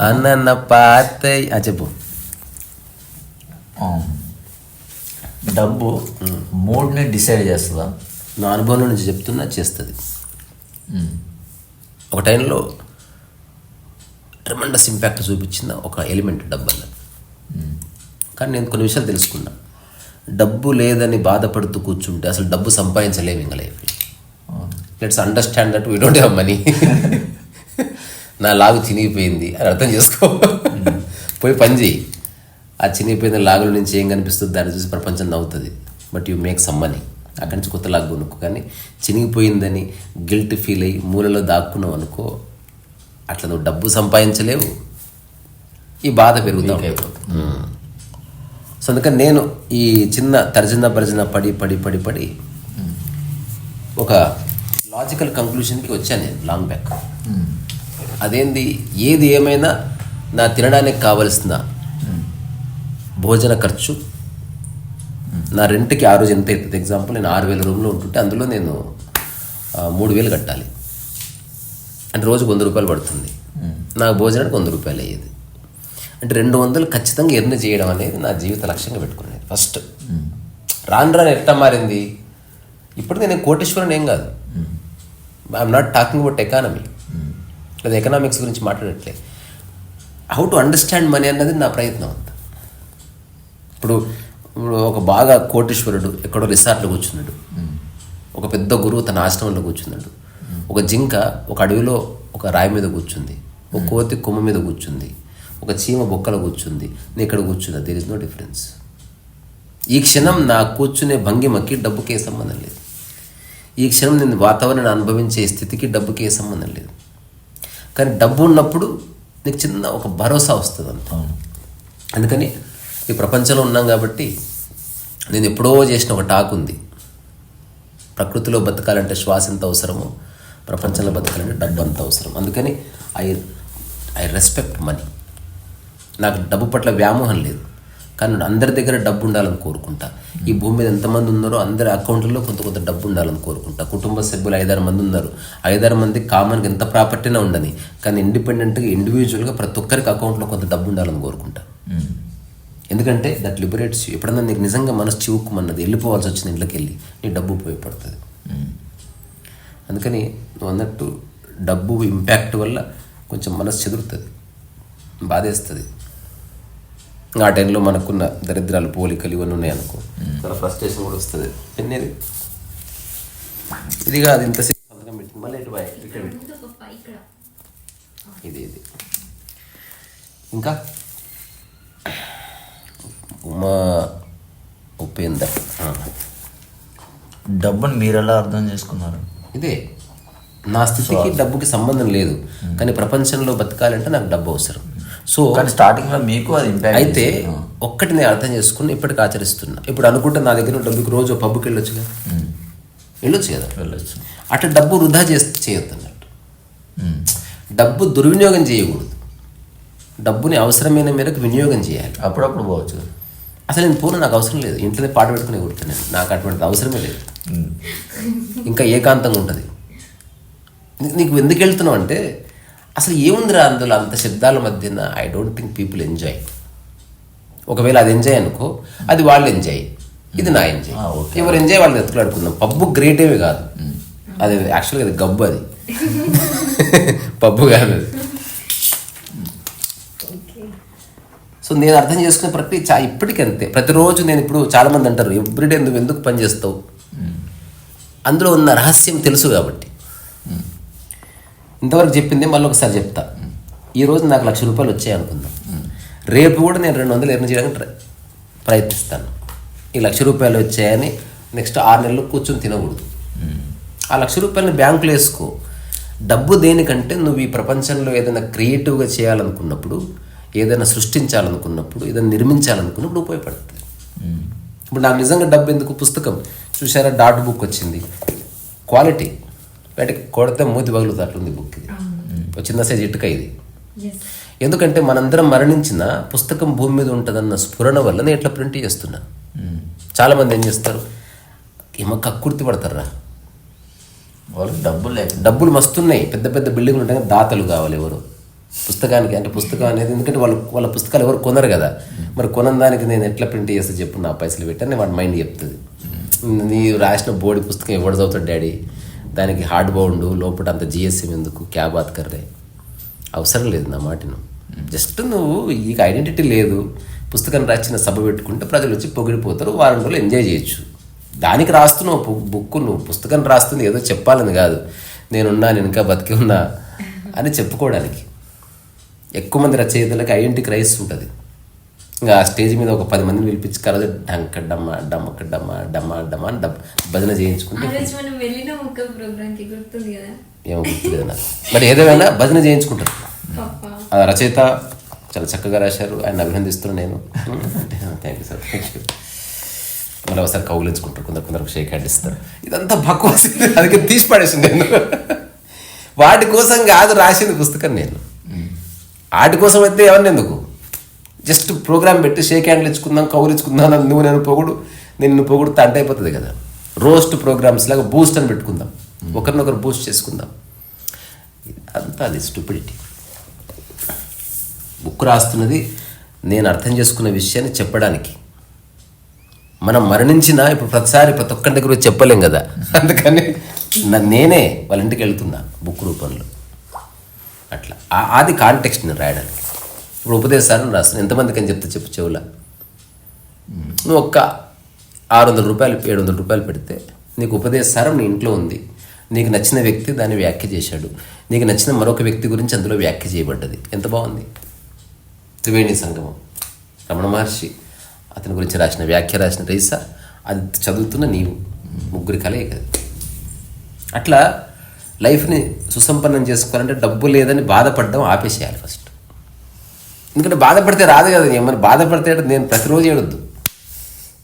అన్న ఆ, చెప్పు. డబ్బు మూడ్ని డిసైడ్ చేస్తుందా? నా అనుభవం నుంచి చెప్తున్నా చేస్తుంది. ఒక టైంలో ట్రెమండస్ ఇంపాక్ట్ చూపించిన ఒక ఎలిమెంట్ డబ్బు అన్నది కానీ నేను కొన్ని విషయాలు తెలుసుకున్నా. డబ్బు లేదని బాధపడుతూ కూర్చుంటే అసలు డబ్బు సంపాదించలేము ఇంకా life. Let's understand that we don't have money నా లాగు చినిగిపోయింది అని అర్థం చేసుకో. పోయి పని చేయి ఆ చినిగిపోయిన లాగుల నుంచి ఏం కనిపిస్తుంది? దాన్ని చూసి ప్రపంచం నవ్వుతుంది. But you make some money అక్కడి నుంచి కొత్త లాగు కొనుక్కో. కానీ చినిగిపోయిందని గిల్ట్ ఫీల్ అయ్యి మూలలో దాక్కున్నావు అనుకో అట్లా నువ్వు డబ్బు సంపాదించలేవు. ఈ బాధ పెరుగుతా Weak ఉంటుంది. మ్మ్. సో అందుకని నేను ఈ చిన్న తర్జన భర్జన పడి పడి పడి పడి ఒక లాజికల్ కంక్లూషన్కి వచ్చాను నేను లాంగ్ బ్యాక్. అదేంది? ఏది ఏమైనా నా తినడానికి కావలసిన భోజన ఖర్చు నా రెంట్కి ఆ రోజు ఎంత అవుతుంది? ఎగ్జాంపుల్ నేను ఆరు వేల రూమ్లో ఉంటుంటే అందులో నేను మూడు వేలు కట్టాలి. అంటే రోజుకు వంద రూపాయలు పడుతుంది. నాకు భోజనానికి వంద రూపాయలు అయ్యేది. అంటే రెండు వందలు ఖచ్చితంగా ఎర్న్ చేయడం అనేది నా జీవిత లక్ష్యంగా పెట్టుకునేది ఫస్ట్. రాను రాను ఎట్లా మారింది? ఇప్పుడు నేను కోటేశ్వరుని ఏం కాదు. I'm not talking about economy లేదా ఎకనామిక్స్ గురించి మాట్లాడట్లే హౌ టు అండర్స్టాండ్ మనీ అన్నది నా ప్రయత్నం అంత. ఇప్పుడు ఇప్పుడు ఒక బాగా కోటీశ్వరుడు ఎక్కడో రిసార్ట్లో కూర్చున్నాడు. ఒక పెద్ద గురువు తన ఆశ్రమంలో కూర్చున్నాడు. ఒక జింక ఒక అడవిలో ఒక రాయి మీద కూర్చుంది. ఒక కోతి కొమ్మ మీద కూర్చుంది. ఒక చీమ బొక్కలో కూర్చుంది. నేను ఇక్కడ కూర్చున్నా. దేర్ ఇస్ నో డిఫరెన్స్ ఈ క్షణం నా కూర్చునే భంగిమకి డబ్బుకి ఏ సంబంధం లేదు. ఈ క్షణం నేను వాతావరణాన్ని అనుభవించే స్థితికి డబ్బుకి ఏ సంబంధం లేదు. కానీ డబ్బు ఉన్నప్పుడు నీకు చిన్న ఒక భరోసా వస్తుంది అంత. అందుకని ఈ ప్రపంచంలో ఉన్నాం కాబట్టి నేను ఎప్పుడో చేసిన ఒక టాక్ ఉంది. ప్రకృతిలో బతకాలంటే శ్వాస ఎంత అవసరమో ప్రపంచంలో బతకాలంటే డబ్బు అంత అవసరం. అందుకని ఐ ఐ రెస్పెక్ట్ మనీ. నాకు డబ్బు పట్ల వ్యామోహం లేదు. కానీ అందరి దగ్గర డబ్బు ఉండాలని కోరుకుంటా. ఈ భూమి మీద ఎంతమంది ఉన్నారో అందరి అకౌంట్లలో కొంత కొంత డబ్బు ఉండాలని కోరుకుంటా. కుటుంబ సభ్యులు ఐదారు మంది ఉన్నారు. ఐదారు మంది కామన్గా ఎంత ప్రాపర్టీనా ఉండని. కానీ ఇండిపెండెంట్గా ఇండివిజువల్గా ప్రతి ఒక్కరికి అకౌంట్లో కొంత డబ్బు ఉండాలని కోరుకుంటా. ఎందుకంటే దట్ లిబరేట్స్ యూ ఎప్పుడన్నా నీకు నిజంగా మనసు చివుక్కుమన్నది వెళ్ళిపోవాల్సి వచ్చిన ఇంట్లోకి వెళ్ళి నీ డబ్బు ఉపయోగపడుతుంది. అందుకని నువ్వు అన్నట్టు డబ్బు ఇంపాక్ట్ వల్ల కొంచెం మనసు చెదురుతుంది బాధేస్తుంది. ఆ టైంలో మనకున్న దరిద్రాలు పోలికలు ఇవన్నీ ఉన్నాయనుకో చాలా ఫ్రస్ట్రేషన్ కూడా వస్తుంది. పెన్నేది? ఇది కాదు ఇంత సంతకం మళ్ళీ ఇక్కడ. ఇది ఇది. ఇంకా? ఉమా ఉపేందర్. డబ్బుని మీరు ఎలా అర్థం చేసుకున్నారు? ఇదే. నా స్థితికి డబ్బుకి సంబంధం లేదు. కానీ ప్రపంచంలో బతకాలంటే నాకు డబ్బు అవసరం. సో కానీ స్టార్టింగ్లో మీకు అది ఇంపాక్ట్ అయితే ఒక్కటి నేను అర్థం చేసుకుని ఇప్పటికి ఆచరిస్తున్నా. ఇప్పుడు అనుకుంటే నా దగ్గర డబ్బుకి రోజు పబ్బుకి వెళ్ళొచ్చు కదా వెళ్ళొచ్చు కదా? వెళ్ళొచ్చు. అట్లా డబ్బు వృధా చేసి చేయొద్దు అన్నట్టు. డబ్బు దుర్వినియోగం చేయకూడదు. డబ్బుని అవసరమైన మేరకు వినియోగం చేయాలి. అప్పుడప్పుడు పోవచ్చు అసలు నేను పూర్ణ నాకు అవసరం లేదు. ఇంట్లోనే పాట పెట్టుకుని కొడుతాను నేను. నాకు అటువంటిది అవసరమే లేదు. ఇంకా ఏకాంతంగా ఉంటుంది. నీకు ఎందుకు వెళ్తున్నావు అంటే అసలు ఏముందిరా అందులో అంత శబ్దాల మధ్యన? I don't think people enjoy ఒకవేళ అది ఎంజాయ్ అనుకో అది వాళ్ళు ఎంజాయ్ ఇది నా ఎంజాయ్. ఎవరు ఎంజాయ్ వాళ్ళు ఎత్తులాడుకుందాం పబ్బు గ్రేట్ ఏమి కాదు. అది యాక్చువల్గా అది గబ్బు అది. పబ్బు కాదు అది. సో నేను అర్థం చేసుకునే ప్రక్రియ చా ఇప్పటికీ అంతే. ప్రతిరోజు నేను ఇప్పుడు చాలామంది అంటారు ఎవ్రీడే నువ్వు ఎందుకు పని చేస్తావు? అందులో ఉన్న రహస్యం తెలుసు కాబట్టి. ఇంతవరకు చెప్పింది మళ్ళీ ఒకసారి చెప్తా. ఈరోజు నాకు లక్ష రూపాయలు వచ్చాయి అనుకుందాం. రేపు కూడా నేను రెండు వందలు ఎర్న్ చేయడానికి ప్రయత్నిస్తాను. ఈ లక్ష రూపాయలు వచ్చాయని నెక్స్ట్ ఆరు నెలలు కూర్చొని తినకూడదు. ఆ లక్ష రూపాయలని బ్యాంకులో వేసుకో. డబ్బు దేనికంటే నువ్వు ఈ ప్రపంచంలో ఏదైనా క్రియేటివ్గా చేయాలనుకున్నప్పుడు ఏదైనా సృష్టించాలనుకున్నప్పుడు ఏదైనా నిర్మించాలనుకున్నప్పుడు ఉపయోగపడుతుంది. ఇప్పుడు నాకు నిజంగా డబ్బు ఎందుకు పుస్తకం? చూసారా డాట్ బుక్ వచ్చింది. క్వాలిటీ. బయటకి కొడితే మూతి పగులుతుంది అట్లుంది బుక్ ఇది. ఒక చిన్న సైజ్ ఇటుక ఇది. ఎందుకంటే మనందరం మరణించిన పుస్తకం భూమి మీద ఉంటుందన్న స్ఫురణ వల్ల నేను ఇట్లా ప్రింట్ చేస్తున్నా. ఉమ్. చాలామంది ఏం చేస్తారు? ఏమో కక్కుర్తి పడతారా? వాళ్ళకి డబ్బులు లేక డబ్బులు మస్తున్నాయి. పెద్ద పెద్ద బిల్డింగ్లు ఉంటాయి దాతలు కావాలి ఎవరు? పుస్తకానికి అంటే పుస్తకం అనేది ఎందుకంటే వాళ్ళు వాళ్ళ పుస్తకాలు ఎవరు కొనరు కదా. మరి కొనని దానికి నేను ఎట్లా ప్రింట్ చేస్తే చెప్పు నా పైసలు పెట్టని వాడి మైండ్ చెప్తుంది. నీ రాసిన బోర్డు పుస్తకం ఎవడు చదువుతాడు డాడీ? దానికి హార్డ్ బౌండ్ లోపల అంత జిఎస్ఎం ఎందుకు? క్యా బాత్ కర్రే అవసరం లేదు నా మాటను. జస్ట్ నువ్వు ఈ ఐడెంటిటీ లేదు. పుస్తకం రాసిన సభ పెట్టుకుంటే ప్రజలు వచ్చి పొగిడిపోతారు వారం రోజులు ఎంజాయ్ చేయొచ్చు. దానికి రాస్తున్నావు బుక్ నువ్వు. పుస్తకం రాస్తుంది ఏదో చెప్పాలని కాదు. నేనున్నా నేను ఇంకా బతికి ఉన్నా అని చెప్పుకోవడానికి. ఎక్కువ మంది రచయితలకు ఐడెంటిటీ క్రైస్ ఉంటుంది. ఇంకా ఆ స్టేజ్ మీద ఒక పది మందిని పిలిపించి కలదు డంక డమ్మ డమ్మక డమ్మ డమ్మ డమ్మ అని డబ్ భజన చేయించుకుంటే ఏమో గుర్తులేదు నాకు. మరి ఏదేమైనా భజన చేయించుకుంటారు. ఆ రచయిత చాలా చక్కగా రాశారు. ఆయన అభినందిస్తున్నాను నేను. Thank you sir thank you మళ్ళీ ఒకసారి కౌలించుకుంటారు కొందరు కొందరు షేక్ హ్యాండ్ ఇస్తారు. ఇదంతా బక్వాస్ అందుకే తీసి పడేసింది నేను. వాటి కోసం కాదు రాసింది పుస్తకం నేను. వాటి కోసం అయితే ఎవరిని ఎందుకు? జస్ట్ ప్రోగ్రామ్ పెట్టి షేక్ హ్యాండ్లు ఇచ్చుకుందాం కౌలు ఇచ్చుకుందాం అని నువ్వు నేను పొగుడు నేను నిన్ను పొగుడు అంటే అయిపోతుంది కదా. రోస్ట్ ప్రోగ్రామ్స్ లాగా బూస్ట్ అని పెట్టుకుందాం. ఒకరినొకరు బూస్ట్ చేసుకుందాం. అంతా అది స్టూపిడిటీ బుక్ రాస్తున్నది నేను అర్థం చేసుకున్న విషయాన్ని చెప్పడానికి. మనం మరణించినా ఇప్పుడు ప్రతిసారి ప్రతి ఒక్కరి దగ్గర చెప్పలేం కదా. అందుకని నేనే వాళ్ళ ఇంటికి వెళ్తున్నా బుక్ రూపంలో. అట్లా. అది కాంటెక్స్ట్ నేను రాయడానికి. ఇప్పుడు ఉపదేశాలు రాస్తాను ఎంతమందికి అని చెప్తే చెప్పు చెవుల? నువ్వు ఒక్క ఆరు వందల రూపాయలు ఏడు వందల రూపాయలు పెడితే నీకు ఉపదేశారం నీ ఇంట్లో ఉంది. నీకు నచ్చిన వ్యక్తి దాన్ని వ్యాఖ్య చేశాడు. నీకు నచ్చిన మరొక వ్యక్తి గురించి అందులో వ్యాఖ్య చేయబడ్డది. ఎంత బాగుంది? త్రివేణి సంగమం. రమణ మహర్షి అతని గురించి రాసిన వ్యాఖ్య రాసిన రైసా అది చదువుతున్న నీవు. ముగ్గురి కలయిక అట్లా లైఫ్ని సుసంపన్నం చేసుకోవాలంటే డబ్బు లేదని బాధపడడం ఆపేసేయాలి ఫస్ట్. ఎందుకంటే బాధపడితే రాదు కదా ఏమన్నా బాధపడితే నేను ప్రతిరోజు ఏడొద్దు.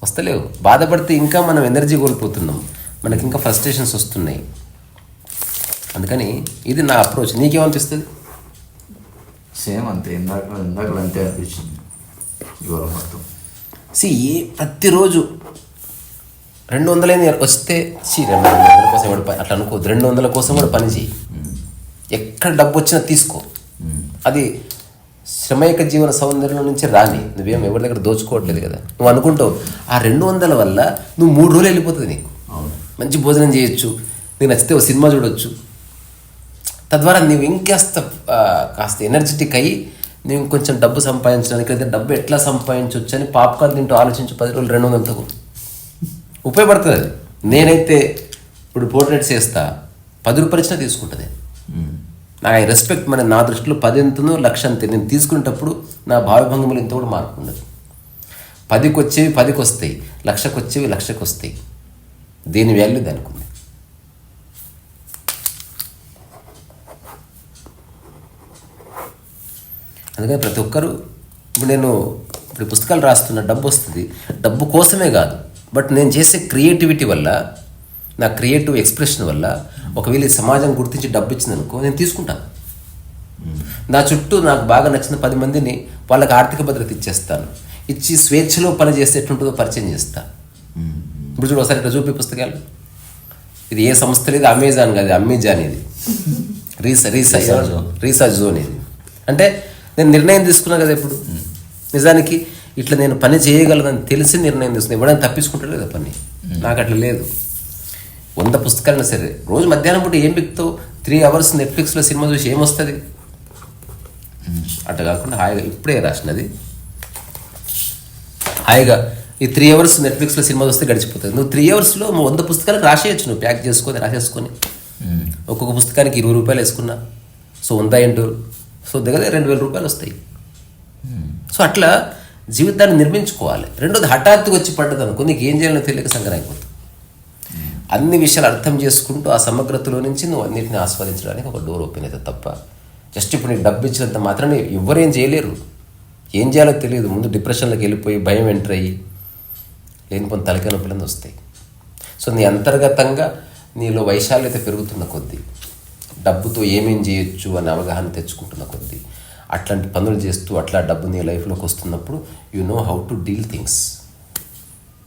వస్తలేవు. బాధపడితే ఇంకా మనం ఎనర్జీ కోల్పోతున్నాం. మనకి ఇంకా ఫ్రస్ట్రేషన్స్ వస్తున్నాయి. అందుకని ఇది నా అప్రోచ్. నీకేమనిపిస్తుంది? సేమ్ అంతే. ఇందాక ఇందాక అంతే అనిపించింది. ఇవాళ మొత్తం. సి ప్రతిరోజు రెండు వందలైన వస్తే సి రెండు వందల కోసం కూడా పని అట్లా అనుకోవద్దు. రెండు వందల కోసం కూడా పని చేయి. ఎక్కడ డబ్బు వచ్చినా తీసుకో. అది శ్రమైక జీవన సౌందర్యం నుంచి రాని. నువ్వేం ఎవరి దగ్గర దోచుకోవట్లేదు కదా. నువ్వు అనుకుంటావు ఆ రెండు వందల వల్ల నువ్వు మూడు రోజులు వెళ్ళిపోతుంది నీకు. మంచి భోజనం చేయొచ్చు. నీకు నచ్చితే ఒక సినిమా చూడొచ్చు. తద్వారా నీవు ఇంకాస్త కాస్త ఎనర్జెటిక్ అయ్యి నీవు కొంచెం డబ్బు సంపాదించడానికి అయితే డబ్బు ఎట్లా సంపాదించవచ్చు అని పాప్కార్న్ తింటూ ఆలోచించు పది రోజులు రెండు వందలతో ఉపయోగపడుతుంది అది. నేనైతే ఇప్పుడు పోర్ట్రేట్స్ చేస్తా పది రూపాయలు ఇచ్చినా తీసుకుంటుంది. నా రెస్పెక్ట్ మన నా దృష్టిలో పది ఎంతనో లక్ష అంతే నేను తీసుకునేటప్పుడు నా భావభంగములు ఇంత కూడా మార్పు ఉండదు. పదికి వచ్చేవి పదికి వస్తాయి లక్షకు వచ్చేవి లక్షకు వస్తాయి దేని వాల్యూ దానికి ఉంది అందుకని ప్రతి ఒక్కరు ఇప్పుడు నేను ఇప్పుడు పుస్తకాలు రాస్తున్న డబ్బు వస్తుంది. డబ్బు కోసమే కాదు బట్ నేను చేసే క్రియేటివిటీ వల్ల నా క్రియేటివ్ ఎక్స్ప్రెషన్ వల్ల ఒకవేళ సమాజం గుర్తించి డబ్బు ఇచ్చిందనుకో నేను తీసుకుంటాను. నా చుట్టూ నాకు బాగా నచ్చిన పది మందిని వాళ్ళకి ఆర్థిక భద్రత ఇచ్చేస్తాను. ఇచ్చి స్వేచ్ఛలో పని చేస్తే ఎట్లుంటుందో పరిచయం చేస్తా. ఇప్పుడు చూడు ఒకసారి ఇట్లా చూపి పుస్తకాలు. ఇది ఏ సంస్థ లేదు అమెజాన్ కాదు అమెజాన్ ఇది. రీసా రీసా రీసెర్చ్ జోన్. రీసెర్చ్ జోన్ ఇది అంటే నేను నిర్ణయం తీసుకున్నా కదా ఇప్పుడు నిజానికి ఇట్లా నేను పని చేయగలనని తెలిసి నిర్ణయం తీసుకున్నా. ఇవ్వడానికి తప్పించుకుంటాడు కదా పని. నాకు అట్లా లేదు. వంద పుస్తకాలైనా సరే. రోజు మధ్యాహ్నం పూట ఏం బిక్తావు? త్రీ అవర్స్ నెట్ఫ్లిక్స్లో సినిమా చూసి ఏమొస్తుంది? అట్లా కాకుండా హాయిగా ఇప్పుడే రాసినది. హాయిగా ఈ త్రీ అవర్స్ నెట్ఫ్లిక్స్లో సినిమా చూస్తే గడిచిపోతుంది. నువ్వు త్రీ అవర్స్లో వంద పుస్తకాలకు రాసేయచ్చు. నువ్వు ప్యాక్ చేసుకొని రాసేసుకొని. ఒక్కొక్క పుస్తకానికి ఇరవై రూపాయలు వేసుకున్నా. సో వంద ఇంటూ. సో దగ్గర రెండు వేల రూపాయలు వస్తాయి. సో అట్లా జీవితాన్ని నిర్మించుకోవాలి. రెండోది హఠాత్తుగా వచ్చి పడ్డది అనుకో నీకు ఏం చేయాలో తెలియక సంగరైపోతుంది అన్ని విషయాలు అర్థం చేసుకుంటూ ఆ సమగ్రతలో నుంచి నువ్వు అన్నింటిని ఆస్వాదించడానికి ఒక డోర్ ఓపెన్ అవుతుంది తప్ప జస్ట్ ఇప్పుడు నీకు డబ్బు ఇచ్చినంత మాత్రమే ఎవరేం చేయలేరు. ఏం చేయాలో తెలియదు. ముందు డిప్రెషన్లోకి వెళ్ళిపోయి భయం ఎంటర్ అయ్యి లేనిపోయిన తలకాయ నొప్పులన్నీ వస్తాయి. సో నీ అంతర్గతంగా నీలో వైశాల్యత పెరుగుతున్న కొద్దీ డబ్బుతో ఏమేం చేయొచ్చు అనే అవగాహన తెచ్చుకుంటున్న కొద్దీ అట్లాంటి పనులు చేస్తూ అట్లా డబ్బు నీ లైఫ్లోకి వస్తున్నప్పుడు you know how to deal things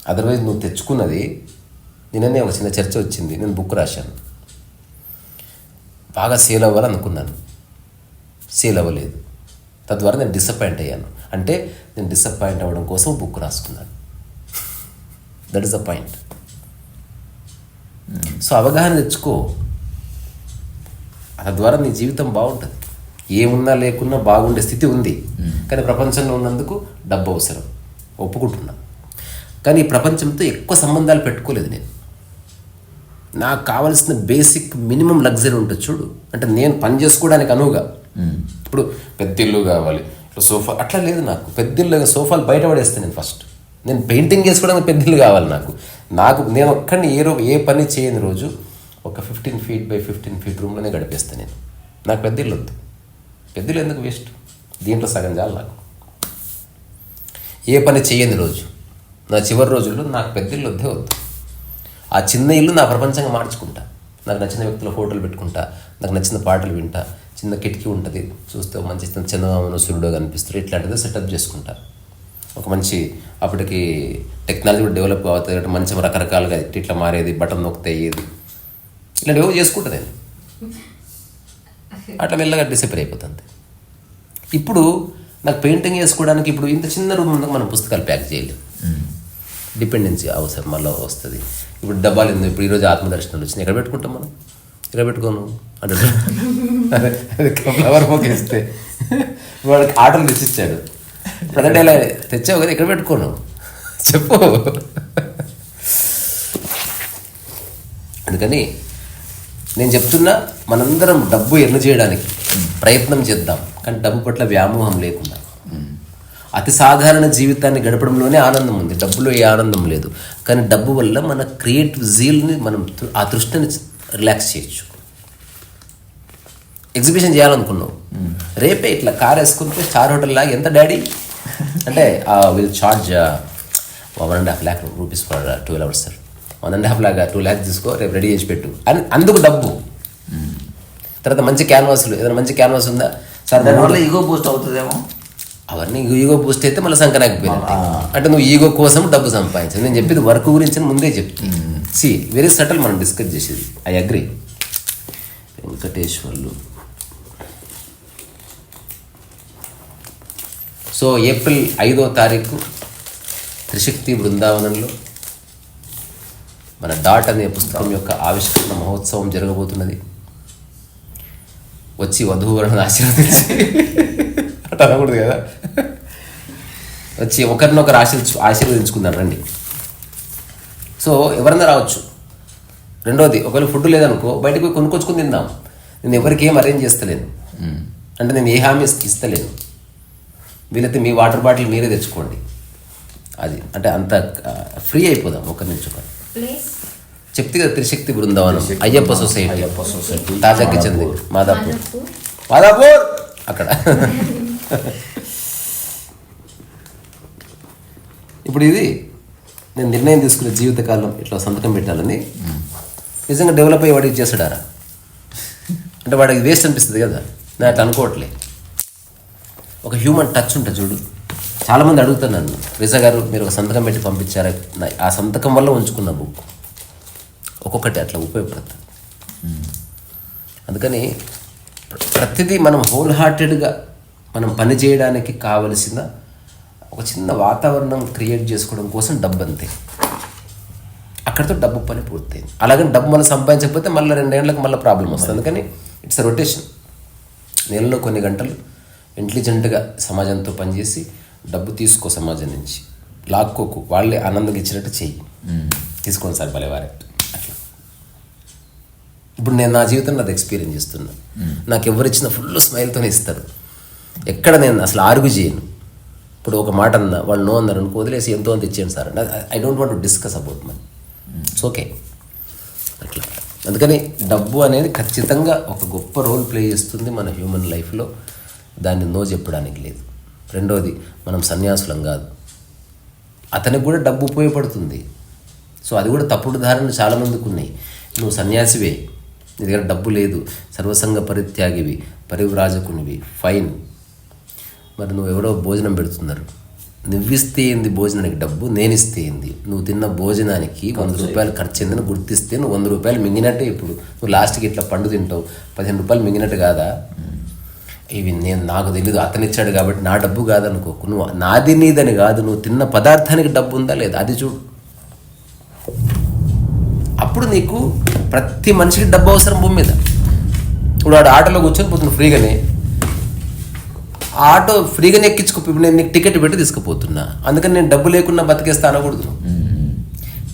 otherwise నువ్వు తెచ్చుకున్నది నిన్ననే ఒక చిన్న చర్చ వచ్చింది. నేను బుక్ రాశాను. బాగా సేల్ అవ్వాలనుకున్నాను. సేల్ అవ్వలేదు. తద్వారా నేను డిసప్పాయింట్ అయ్యాను. అంటే నేను డిసప్పాయింట్ అవ్వడం కోసం బుక్ రాసుకున్నాను. That is the point so అవగాహన తెచ్చుకో. తద్వారా నీ జీవితం బాగుంటుంది. ఏమున్నా లేకున్నా బాగుండే స్థితి ఉంది. కానీ ప్రపంచంలో ఉన్నందుకు డబ్బు అవసరం. ఒప్పుకుంటున్నా. కానీ ఈ ప్రపంచంతో ఎక్కువ సంబంధాలు పెట్టుకోలేదు నేను. నాకు కావాల్సిన బేసిక్ మినిమం లగ్జరీ ఉంటుంది చూడు. అంటే నేను పని చేసుకోవడానికి అనువుగా. ఇప్పుడు పెద్ద ఇల్లు కావాలి ఇట్లా సోఫా అట్లా లేదు నాకు. పెద్ద ఇల్లు సోఫాలు బయట పడేస్తాను నేను ఫస్ట్ నేను పెయింటింగ్ చేసుకోవడానికి పెద్ద ఇల్లు కావాలి నాకు. నాకు నేను ఒక్కడిని ఏ రో ఏ పని చేయని రోజు ఒక fifteen feet by fifteen feet రూమ్లోనే గడిపేస్తాను నేను. నాకు పెద్ద ఇల్లు వద్దు. పెద్ద ఇల్లు ఎందుకు వేస్ట్ దీంట్లో సగం చాలు నాకు. ఏ పని చేయని రోజు నా చివరి రోజుల్లో నాకు పెద్ద ఇల్లు వద్దే వద్దు. ఆ చిన్న ఇల్లు నా ప్రపంచంగా మార్చుకుంటా. నాకు నచ్చిన వ్యక్తుల ఫోటోలు పెట్టుకుంటా. నాకు నచ్చిన పాటలు వింటా. చిన్న కిటికీ ఉంటుంది. చూస్తే మంచి చందమామను సూర్యుడు కనిపిస్తారు ఇట్లాంటిది సెటప్ చేసుకుంటా. ఒక మంచి అప్పటికి టెక్నాలజీ కూడా డెవలప్ అవుతుంది కాబట్టి మంచి రకరకాలుగా ఇట్లా మారేది బటన్ నొక్కితే అయ్యేది ఇట్లాంటివి చేసుకుంటా నేను. అట్లా మెల్లగా డిసపేర్ అయిపోతుంది ఇప్పుడు నాకు పెయింటింగ్ వేసుకోవడానికి ఇప్పుడు ఇంత చిన్న రూమ్ ఉందో మనం పుస్తకాలు ప్యాక్ చేయలేము డిపెండెన్సీ అవసరం మళ్ళీ వస్తుంది. ఇప్పుడు డబ్బాలు ఎందుకు ఇప్పుడు ఈరోజు ఆత్మదర్శనాలు వచ్చినాయి ఎక్కడ పెట్టుకుంటాం మనం? ఇక్కడ పెట్టుకోను? అంటే ఫ్లవర్ మొక్క వాడికి ఆటలు తెచ్చిచ్చాడు ప్రజెంట్ ఇలా తెచ్చావు కదా ఇక్కడ పెట్టుకోను? చెప్పు. అందుకని నేను చెప్తున్నా మనందరం డబ్బు ఎర్న్ చేయడానికి ప్రయత్నం చేద్దాం. కానీ డబ్బు పట్ల వ్యామోహం లేకుండా. అతి సాధారణ జీవితాన్ని గడపడంలోనే ఆనందం ఉంది. డబ్బులో ఏ ఆనందం లేదు. కానీ డబ్బు వల్ల మన క్రియేటివ్ జీల్ని మనం ఆ తృష్టిని రిలాక్స్ చేయొచ్చు. ఎగ్జిబిషన్ చేయాలనుకున్నావు రేపే ఇట్లా కార్ వేసుకుంటే స్టార్ హోటల్ లాగా. ఎంత డాడీ? అంటే will charge one and half lakh rupees for twelve hours sir. One and half లాగా టూ ల్యాక్స్ తీసుకో రేపు రెడీ చేసి పెట్టు. అని అందుకు డబ్బు. తర్వాత మంచి క్యాన్వాస్లు. ఏదైనా మంచి క్యాన్వాస్ ఉందా? సార్ దాని దానివల్ల ఈగో బూస్ట్ అవుతుందేమో? అవన్నీ ఈగో బూస్ట్ అయితే మళ్ళీ సంకనాకపోయినట్టు అంటే నువ్వు ఈగో కోసం డబ్బు సంపాదించు నేను చెప్పింది వర్క్ గురించి ముందే చెప్తాను సి వెరీ సటల్ మనం డిస్కస్ చేసేది. I agree Venkateswarlu. So April ఐదో తారీఖు త్రిశక్తి బృందావనంలో మన డాట్ అనే పుస్తకం యొక్క ఆవిష్కరణ మహోత్సవం జరగబోతున్నది. వచ్చి వధువులను ఆశీర్వదించి. అట్లా అనకూడదు కదా. వచ్చి ఒకరినొకరు ఆశీర్చు ఆశీర్వదించుకుందాం రండి. సో ఎవరన్నా రావచ్చు. రెండోది ఒకవేళ ఫుడ్ లేదనుకో బయటకు పోయి కొనుక్కొచ్చుకుని తిందాం. నేను ఎవరికి ఏం అరేంజ్ చేస్తలేను. అంటే నేను ఏ హామీ ఇస్- ఇస్తలేను. వీలైతే మీ వాటర్ బాటిల్ మీరే తెచ్చుకోండి. అది అంటే అంత ఫ్రీ అయిపోదాం ఒకరి నుంచి ఒకరు. ప్లేస్ చెప్తే కదా Trishakti Brindavanam Ayyappa society. Ayyappa society. Taaza kitchen Madhapur. Madhapur. Madhapur! అక్కడ. ఇప్పుడు ఇది నేను నిర్ణయం తీసుకునే జీవితకాలం ఇట్లా సంతకం పెట్టాలని. నిజంగా డెవలప్ అయ్యి వాడికి చేస్తాడారా? అంటే వాడికి వేస్ట్ అనిపిస్తుంది కదా. నేను అట్లా అనుకోవట్లే. ఒక హ్యూమన్ టచ్ ఉంటుంది చూడు. చాలామంది అడుగుతారు నన్ను రిజా గారు మీరు ఒక సంతకం పెట్టి పంపించారా? ఆ సంతకం వల్ల ఉంచుకున్న బుక్. ఒక్కొక్కటి అట్లా ఉపయోగపడుతుంది అందుకని ప్ర- ప్రతిదీ మనం హోల్ హార్టెడ్గా మనం పని చేయడానికి కావలసిన ఒక చిన్న వాతావరణం క్రియేట్ చేసుకోవడం కోసం డబ్బు అంతే. అక్కడితో డబ్బు పని పూర్తయింది. అలాగని డబ్బు మనం సంపాదించకపోతే మళ్ళీ రెండేళ్ళకు మళ్ళీ ప్రాబ్లం వస్తుంది. అందుకని ఇట్స్ రొటేషన్. నెలలో కొన్ని గంటలు ఇంటెలిజెంట్గా సమాజంతో పనిచేసి డబ్బు తీసుకో సమాజం నుంచి. లాక్కోకు. వాళ్ళే ఆనందంగా ఇచ్చినట్టు చెయ్యి. తీసుకోండి సార్ భలేవారే. అట్లా. ఇప్పుడు నేను నా జీవితంలో అది ఎక్స్పీరియన్స్ చేస్తున్నా. నాకు ఎవరు ఇచ్చిన ఫుల్ స్మైల్తోనే ఇస్తారు. ఎక్కడ నేను అసలు ఆర్గ్యూ చేయను. ఇప్పుడు ఒక మాట అన్నా వాళ్ళు నో అన్నారు అనుకో వదిలేసి ఎంతో అంత ఇచ్చేయండి sir I don't want to discuss about money. It's okay అట్లా. అందుకని డబ్బు అనేది ఖచ్చితంగా ఒక గొప్ప రోల్ ప్లే చేస్తుంది మన హ్యూమన్ లైఫ్లో. దాన్ని నో చెప్పడానికి లేదు. రెండోది మనం సన్యాసులం కాదు. అతనికి కూడా డబ్బు ఉపయోగపడుతుంది. సో అది కూడా తప్పుడు ధారణ చాలామందికి ఉన్నాయి. నువ్వు సన్యాసివే. నీ దగ్గర డబ్బు లేదు. సర్వసంగ పరిత్యాగివి పరివ్రాజకునివి. ఫైన్ మరి నువ్వు ఎవడో భోజనం పెడుతున్నారు. నువ్విస్తే ఏంది భోజనానికి డబ్బు నేను ఇస్తే ఏంది నువ్వు తిన్న భోజనానికి వంద రూపాయలు ఖర్చు అయిందని గుర్తిస్తే నువ్వు వంద రూపాయలు మింగినట్టే ఇప్పుడు. నువ్వు లాస్ట్కి ఇట్లా పండు తింటావు పదిహేను రూపాయలు మింగినట్టు కాదా? ఇవి నేను నాకు తెలియదు అతను ఇచ్చాడు కాబట్టి నా డబ్బు కాదనుకోకు. నువ్వు నాది నీదని కాదు నువ్వు తిన్న పదార్థానికి డబ్బు ఉందా లేదా? అది చూడు. అప్పుడు నీకు ప్రతి మనిషికి డబ్బు అవసరం భూమి మీద. ఇప్పుడు వాడు ఆటోలో కూర్చొని పోతున్నా ఫ్రీగానే. ఆటో ఫ్రీగానే ఎక్కించుకో నేను నీకు టికెట్ పెట్టి తీసుకుపోతున్నా. అందుకని నేను డబ్బు లేకుండా బతికేస్తా అనకూడదు.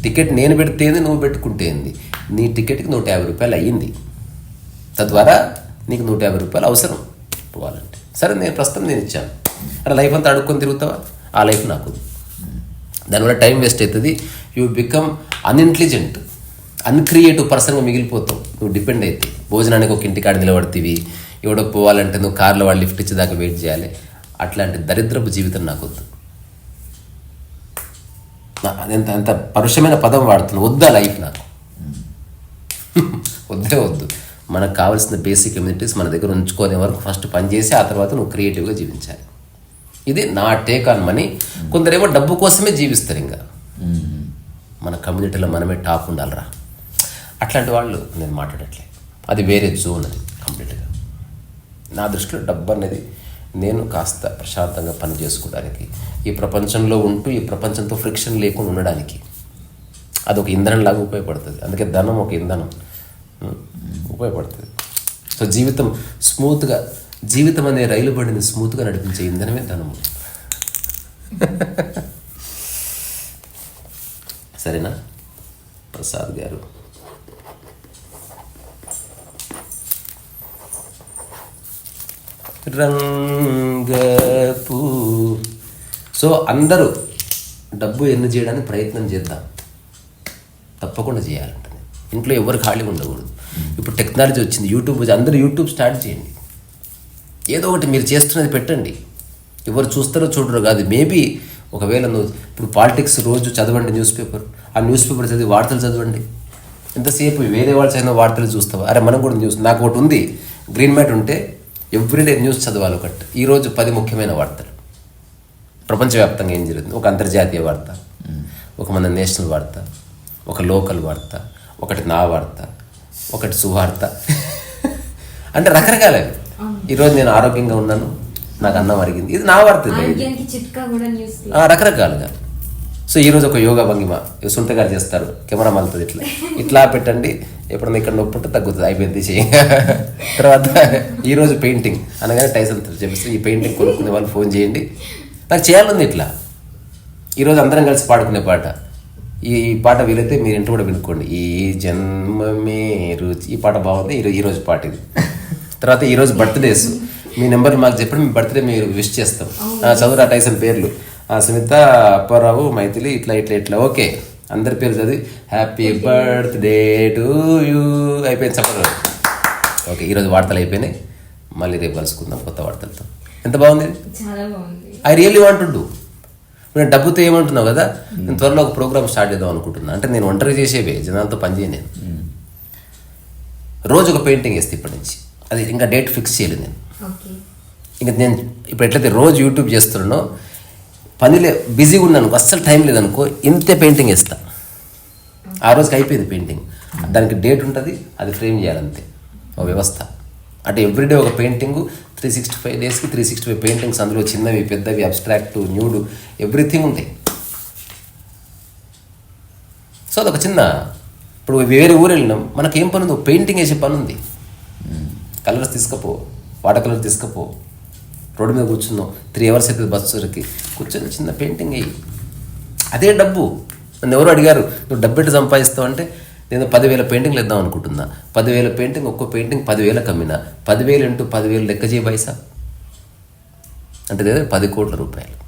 టికెట్ నేను పెడితేంది నువ్వు పెట్టుకుంటేంది. నీ టికెట్కి నూట యాభై రూపాయలు అయ్యింది. తద్వారా నీకు నూట యాభై రూపాయలు అవసరం పోవాలంటే. సరే నేను ప్రస్తుతం నేను ఇచ్చాను. అలా లైఫ్ అంతా అడుక్కొని తిరుగుతావా? ఆ లైఫ్ నాకు. దానివల్ల టైం వేస్ట్ అవుతుంది. You become unintelligent. అన్క్రియేటివ్ పర్సన్గా మిగిలిపోతావు. నువ్వు డిపెండ్ అయితే భోజనానికి ఒక ఇంటికాడ నిలబడుతీవి. ఎవడో పోవాలంటే నువ్వు కార్లో వాళ్ళు లిఫ్ట్ ఇచ్చేదాకా వెయిట్ చేయాలి. అట్లాంటి దరిద్రపు జీవితం నాకు వద్దు. నా- అదెంత ఎంత పరుషమైన పదం వాడుతున్నా. వద్దా లైఫ్ నాకు? వద్దే వద్దు. మనకు కావాల్సిన బేసిక్ ఇమ్యూనిటీస్ మన దగ్గర ఉంచుకునే వరకు ఫస్ట్ పని చేసి ఆ తర్వాత నువ్వు క్రియేటివ్గా జీవించాలి. ఇది నా టేక్ ఆన్ మనీ. కొందరేమో డబ్బు కోసమే జీవిస్తారు ఇంకా. మన కమ్యూనిటీలో మనమే టాప్ ఉండాలిరా. అట్లాంటి వాళ్ళు నేను మాట్లాడట్లే. అది వేరే జోన్ అది కంప్లీట్గా. నా దృష్టిలో డబ్బు అనేది నేను కాస్త ప్రశాంతంగా పని చేసుకోవడానికి ఈ ప్రపంచంలో ఉంటూ ఈ ప్రపంచంతో ఫ్రిక్షన్ లేకుండా ఉండడానికి. అది ఒక ఇంధనంలాగా ఉపయోగపడుతుంది. అందుకే ధనం ఒక ఇంధనం. ఉపయోగపడుతుంది. సో జీవితం స్మూత్గా జీవితం అనే రైలు బండిని స్మూత్గా నడిపించే ఇంధనమే ధనము సరేనా? ప్రసాద్ గారు. రంగపు. సో అందరూ డబ్బు ఎన్ని చేయడానికి ప్రయత్నం చేద్దాం. తప్పకుండా చేయాలంటుంది ఇంట్లో ఎవరు ఖాళీ ఉండకూడదు. ఇప్పుడు టెక్నాలజీ వచ్చింది యూట్యూబ్ వచ్చి అందరూ యూట్యూబ్ స్టార్ట్ చేయండి. ఏదో ఒకటి మీరు చేస్తున్నది పెట్టండి. ఎవరు చూస్తారో చూడరు కాదు. మేబీ ఒకవేళ నువ్వు ఇప్పుడు పాలిటిక్స్ రోజు చదవండి న్యూస్ పేపర్ ఆ న్యూస్ పేపర్ చదివి వార్తలు చదవండి. ఎంతసేపు వేరే వాళ్ళు చదివిన వార్తలు చూస్తావా? అరే మనం కూడా న్యూస్ నాకు ఒకటి ఉంది. గ్రీన్ మ్యాట్ ఉంటే ఎవ్రీడే న్యూస్ చదవాలి ఒకటి. ఈరోజు పది ముఖ్యమైన వార్తలు. ప్రపంచవ్యాప్తంగా ఏం జరుగుతుంది? ఒక అంతర్జాతీయ వార్త ఒక మన నేషనల్ వార్త ఒక లోకల్ వార్త ఒకటి నా వార్త ఒకటి సువార్త. అంటే రకరకాలవి ఈరోజు నేను ఆరోగ్యంగా ఉన్నాను నాకు అన్నం అరిగింది. ఇది నా వార్త రకరకాలుగా. సో ఈరోజు ఒక యోగా భంగిమ. సుంట గారు చేస్తారు. కెమెరా మలుతుంది ఇట్లా. ఇట్లా పెట్టండి. ఎప్పుడన్నా ఇక్కడ నొప్పి ఉంటే తగ్గుతుంది. అయిపోయింది చేయి. తర్వాత ఈరోజు పెయింటింగ్. అనగానే టైసన్ చెప్పేసి ఈ పెయింటింగ్ కొనుక్కునే వాళ్ళు ఫోన్ చేయండి. నాకు చేయాలంది ఇట్లా. ఈరోజు అందరం కలిసి పాడుకునే పాట. ఈ పాట వీలైతే మీరు ఇంట్లో కూడా వినుకోండి. ఈ జన్మమే రుచి. ఈ పాట బాగుంది. ఈరోజు ఈరోజు పాట ఇది. తర్వాత ఈరోజు బర్త్డేస్. మీ నెంబర్ మాకు చెప్పండి. మీ బర్త్డే మీరు విష్ చేస్తాం. ఆ, చదువురా టైసన్ పేర్లు. సునీత అప్పారావు మైథిలి ఇట్లా ఇట్లా ఇట్లా. ఓకే. అందరి పేరు చదివి హ్యాపీ బర్త్డే టు యూ అయిపోయింది చెప్పరు ఓకే ఈరోజు వార్తలు అయిపోయినాయి. మళ్ళీ రేపు కలుసుకుందాం కొత్త వార్తలతో. ఎంత బాగుంది? I really want do. నేను డబ్బుతో ఏమంటున్నావు కదా? నేను త్వరలో ఒక ప్రోగ్రామ్ స్టార్ట్ చేద్దాం అనుకుంటున్నా. అంటే నేను ఒంటరి చేసేవే జనాలతో పని చేయను నేను. రోజు ఒక పెయింటింగ్ వేస్తే ఇప్పటి నుంచి. అది ఇంకా డేట్ ఫిక్స్ చేయలేదు నేను. ఇంకా నేను ఇప్పుడు ఎట్లయితే రోజు యూట్యూబ్ చేస్తున్నానో పనిలే బిజీగా ఉన్నాను అస్సలు టైం లేదనుకో ఇంతే పెయింటింగ్ వేస్తా. ఆ రోజుకి అయిపోయింది పెయింటింగ్. దానికి డేట్ ఉంటుంది అది ఫ్రేమ్ చేయాలంతే. ఒక వ్యవస్థ. అంటే ఎవ్రీడే ఒక పెయింటింగ్ త్రీ సిక్స్టీ ఫైవ్ డేస్కి త్రీ సిక్స్టీ ఫైవ్ పెయింటింగ్స్ అందులో చిన్నవి పెద్దవి అబ్స్ట్రాక్ట్ న్యూడ్ ఎవ్రీథింగ్ ఉంటాయి సో అదొక చిన్న ఇప్పుడు వేరే ఊరు వెళ్ళినాం మనకి ఏం పని ఉంది పెయింటింగ్ వేసే పని ఉంది కలర్స్ తీసుకపో వాటర్ కలర్ తీసుకపో. రోడ్డు మీద కూర్చున్నాం త్రీ అవర్స్ అవుతుంది బస్సుకి కూర్చొని చిన్న పెయింటింగ్ వేయి అదే డబ్బు. నన్ను ఎవరు అడిగారు నువ్వు డబ్బు ఎట్టు సంపాదిస్తావు? అంటే నేను పదివేల పెయింటింగ్లు ఇద్దాం అనుకుంటున్నా. పదివేల పెయింటింగ్ ఒక్కో పెయింటింగ్ పదివేలకు అమ్మినా పదివేలు ఇంటూ పదివేలు లెక్క చేయ పైసా? అంటే ఏదో పది కోట్ల రూపాయలు.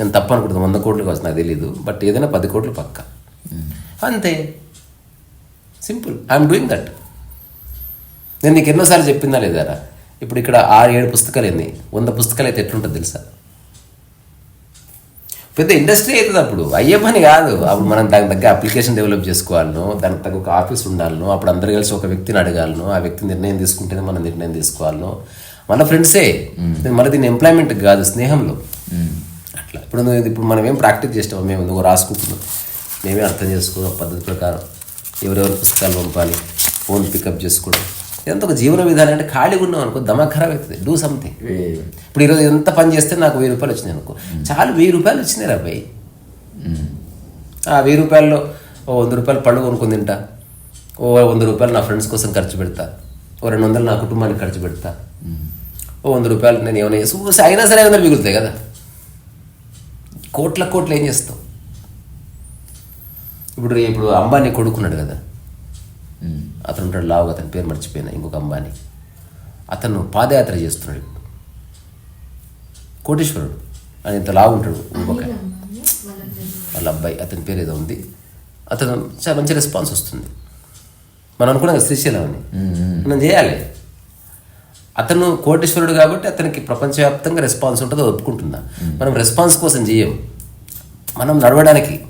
నేను తప్పు అనుకుంటున్నాను వంద కోట్లు కావచ్చు నాకు తెలియదు బట్ ఏదైనా పది కోట్లు పక్క. అంతే. సింపుల్. I'm doing that. నేను నీకు ఎన్నోసార్లు చెప్పిందా లేదారా ఇప్పుడు ఇక్కడ ఆరు ఏడు పుస్తకాలు ఎన్ని? వంద పుస్తకాలు అయితే ఎట్లుంటుంది తెలుసా? పెద్ద ఇండస్ట్రీ అవుతుంది అప్పుడు. అయ్యే పని కాదు. అప్పుడు మనం దానికి తగ్గ అప్లికేషన్ డెవలప్ చేసుకోవాలను దానికి తగ్గ ఒక ఆఫీస్ ఉండాలను అప్పుడు అందరు కలిసి ఒక వ్యక్తిని అడగాలను ఆ వ్యక్తి నిర్ణయం తీసుకుంటేనే మనం నిర్ణయం తీసుకోవాలను. మన ఫ్రెండ్సే. మన దీన్ని ఎంప్లాయ్మెంట్ కాదు స్నేహంలో. అట్లా. ఇప్పుడు ఇప్పుడు మనం ఏం ప్రాక్టీస్ చేస్తాం మేము నువ్వు రాసుకుంటున్నాం మేమే అర్థం చేసుకున్నాం పద్ధతి ప్రకారం ఎవరెవరు పుస్తకాలు పంపాలి ఫోన్ పికప్ చేసుకోవడం. ఇదంతా ఒక జీవన విధానం. అంటే ఖాళీగా ఉన్నాం అనుకో దమా ఖరాబ్ అవుతుంది. డూ సంథింగ్ ఇప్పుడు ఈరోజు ఎంత పని చేస్తే నాకు వెయ్యి రూపాయలు వచ్చినాయి అనుకో. చాలు వెయ్యి రూపాయలు వచ్చినాయి రా అబ్బాయి. ఆ వెయ్యి రూపాయల్లో ఓ వంద రూపాయలు పళ్ళు కొనుక్కొని తింటా. ఓ వంద రూపాయలు నా ఫ్రెండ్స్ కోసం ఖర్చు పెడతా. ఓ రెండు వందలు నా కుటుంబానికి ఖర్చు పెడతా. ఓ వంద రూపాయలు నేను ఏమైనా అయినా సరే వందలు మిగులుతాయి కదా. కోట్ల కోట్లు ఏం చేస్తావు? ఇప్పుడు ఇప్పుడు అంబానీ కొడుకున్నాడు కదా. అతను ఉంటాడు లావుగా అతని పేరు మర్చిపోయినా ఇంకొక అంబానీ. అతను పాదయాత్ర చేస్తున్నాడు ఇప్పుడు. కోటీశ్వరుడు. ఆయన ఇంత లావు ఉంటాడు ఇంకొక వాళ్ళ అబ్బాయి. అతని పేరు ఏదో ఉంది. అతను చాలా మంచి రెస్పాన్స్ వస్తుంది. మనం అనుకున్నాం శ్రీశైలం అని. మనం చేయాలి. అతను కోటేశ్వరుడు కాబట్టి అతనికి ప్రపంచవ్యాప్తంగా రెస్పాన్స్ ఉంటుందో ఒప్పుకుంటున్నా మనం రెస్పాన్స్ కోసం చేయం. మనం నడవడానికి.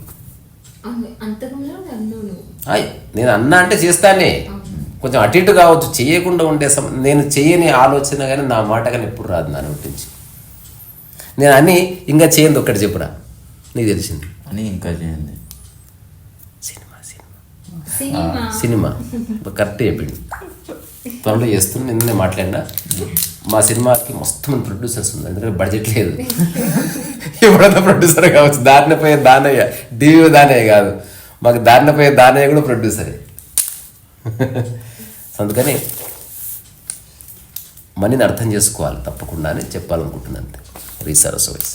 అవును నేను అన్నా అంటే చేస్తానే. కొంచెం అటు ఇటు కావచ్చు చేయకుండా ఉండే సమ నేను చేయని ఆలోచన కానీ నా మాట కానీ ఎప్పుడు రాదు నా నోటి నుంచి. నేను అని ఇంకా చేయండి ఒక్కటి చెప్పురా. నీకు తెలిసింది. అని ఇంకా చేయండి సినిమా సినిమా. సినిమా. కరెక్ట్ చెప్పింది త్వరలో చేస్తున్నా నిన్నే మాట్లాడినా. మా సినిమాకి మస్తు మంది ప్రొడ్యూసర్స్ ఉంది ఎందుకంటే బడ్జెట్ లేదు. ఎవడన్నా ప్రొడ్యూసర్ కావచ్చు. దారిన పోయే దానయ్య డివి దానయ్య కాదు. మాకు దారిలో పోయే దానయ్య కూడా ప్రొడ్యూసరే అందుకని మనీని అర్థం చేసుకోవాలి తప్పకుండా అని చెప్పాలనుకుంటున్నాను రీసరస్ వైస్